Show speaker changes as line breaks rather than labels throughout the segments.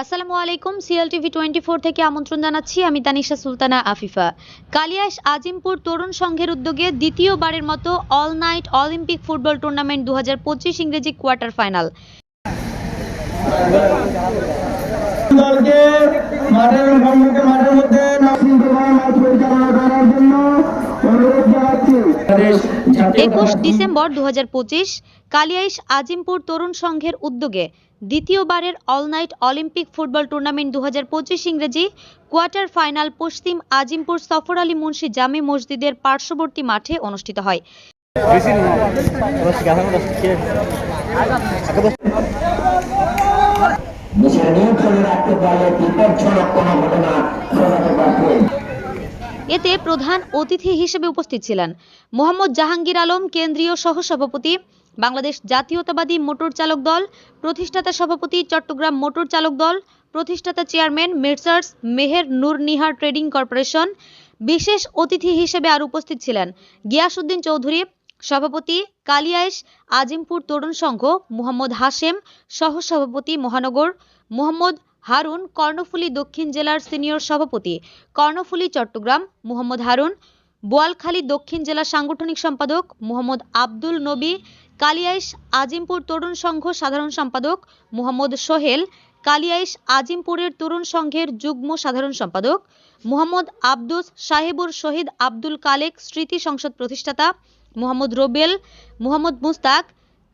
আসসালামু আলাইকুম CLTV twenty four থেকে আমন্ত্রণ জানাচ্ছি। আমি তানিশা সুলতানা আফিফা। কালিয়াস আজিমপুর তরুণ সংঘের উদ্যোগে দ্বিতীয়বারের মতো all night Olympic football tournament দু হাজার পঁচিশ ইংরেজি কোয়ার্টার ফাইনাল।
মাঠের মধ্যে
একুশ ডিসেম্বর দু হাজার পঁচিশ কালিয়াইশ আজিমপুর তরুণ সংঘের উদ্যোগে দ্বিতীয়বারের all night Olympic football tournament দু হাজার পঁচিশ ইংরেজি কোয়ার্টার ফাইনাল পশ্চিম আজিমপুর সফর আলী মুন্সি জামে মসজিদের পার্শ্ববর্তী মাঠে অনুষ্ঠিত হয়।
দেশের নিয়ন্ত্রণে রাখতে পারলে বিপজ্জনক কোনো ঘটনা ঘটাতে পারবে।
এতে প্রধান অতিথি হিসেবে উপস্থিত ছিলেন মোহাম্মদ জাহাঙ্গীর আলম, কেন্দ্রীয় সহসভাপতি, বাংলাদেশ জাতীয়তাবাদী মোটর চালক দল, প্রতিষ্ঠাতা সভাপতি, চট্টগ্রাম মোটর চালক দল, প্রতিষ্ঠাতা chairman, messrs Meher Noor Nihar trading corporation. বিশেষ অতিথি হিসেবে আর উপস্থিত ছিলেন গিয়াসউদ্দিন চৌধুরী, সভাপতি কালিয়াইশ আজিমপুর তরুণ সংঘ, মোহাম্মদ হাশেম, সহসভাপতি মহানগর, মোহাম্মদ হারুন, কর্ণফুলী দক্ষিণ জেলার সিনিয়র সভাপতি। কর্ণফুলী, চট্টগ্রাম, মোহাম্মদ হারুন। বোয়ালখালী দক্ষিণ জেলা সাংগঠনিক সম্পাদক মোহাম্মদ আব্দুল নবী। কালিয়াইশ আজিমপুর তরুণ সংঘ সাধারণ সম্পাদক মোহাম্মদ সোহেল। কালিয়াইশ আজিমপুরের তরুণ সংঘের যুগ্ম সাধারণ সম্পাদক মোহাম্মদ আব্দুস সাহেবুর শহীদ আব্দুল কালেক স্মৃতি সংসদ প্রতিষ্ঠাতা মোহাম্মদ রোবেল, মোহাম্মদ মুস্তাক,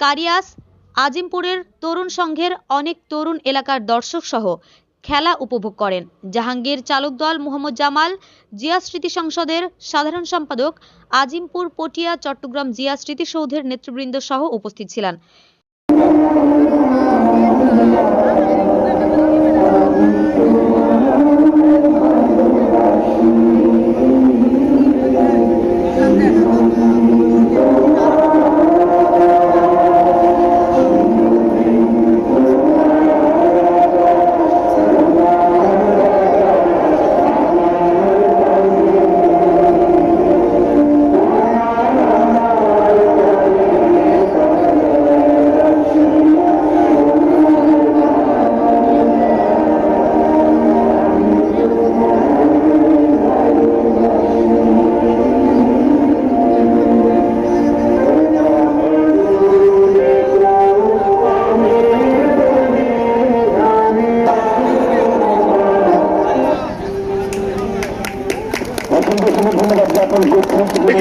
কারিয়াস আজিমপুরের তরুণ সংঘের অনেক তরুণ এলাকার দর্শক সহ খেলা উপভোগ করেন। জাহাঙ্গীর চালক দল মোহাম্মদ জামাল, জিয়া স্মৃতি সংসদের সাধারণ সম্পাদক আজিমপুর, পটিয়া, চট্টগ্রাম জিয়া স্মৃতিসৌধের নেতৃবৃন্দ সহ উপস্থিত ছিলেন।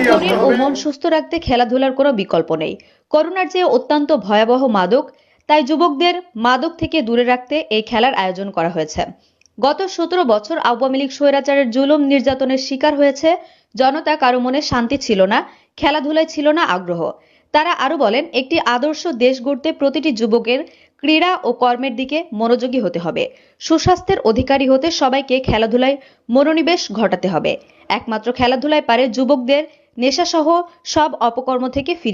শরীর ও মন সুস্থ রাখতে খেলাধুলার কোনো বিকল্প নেই। করোনার চেয়ে অত্যন্ত ভয়াবহ মাদক তাই যুবকদের মাদক থেকে দূরে রাখতে এই খেলার আয়োজন করা হয়েছে। গত সতেরো বছর আওয়ামী লীগ স্বৈরাচারের জুলুম নির্যাতনের শিকার হয়েছে জনতা কারও মনে শান্তি ছিল না খেলাধুলায় ছিল না আগ্রহ। তারা আরও বলেন একটি আদর্শ দেশ গড়তে প্রতিটি যুবকের ক্রীড়া ও কর্মের দিকে মনোযোগী হতে হবে। সুস্বাস্থ্যের অধিকারী হতে সবাইকে খেলাধুলায় মনোনিবেশ ঘটাতে হবে। একমাত্র খেলাধুলায় পারে যুবকদের নেশাসহ সব অপকর্ম থেকে ফিরিয়ে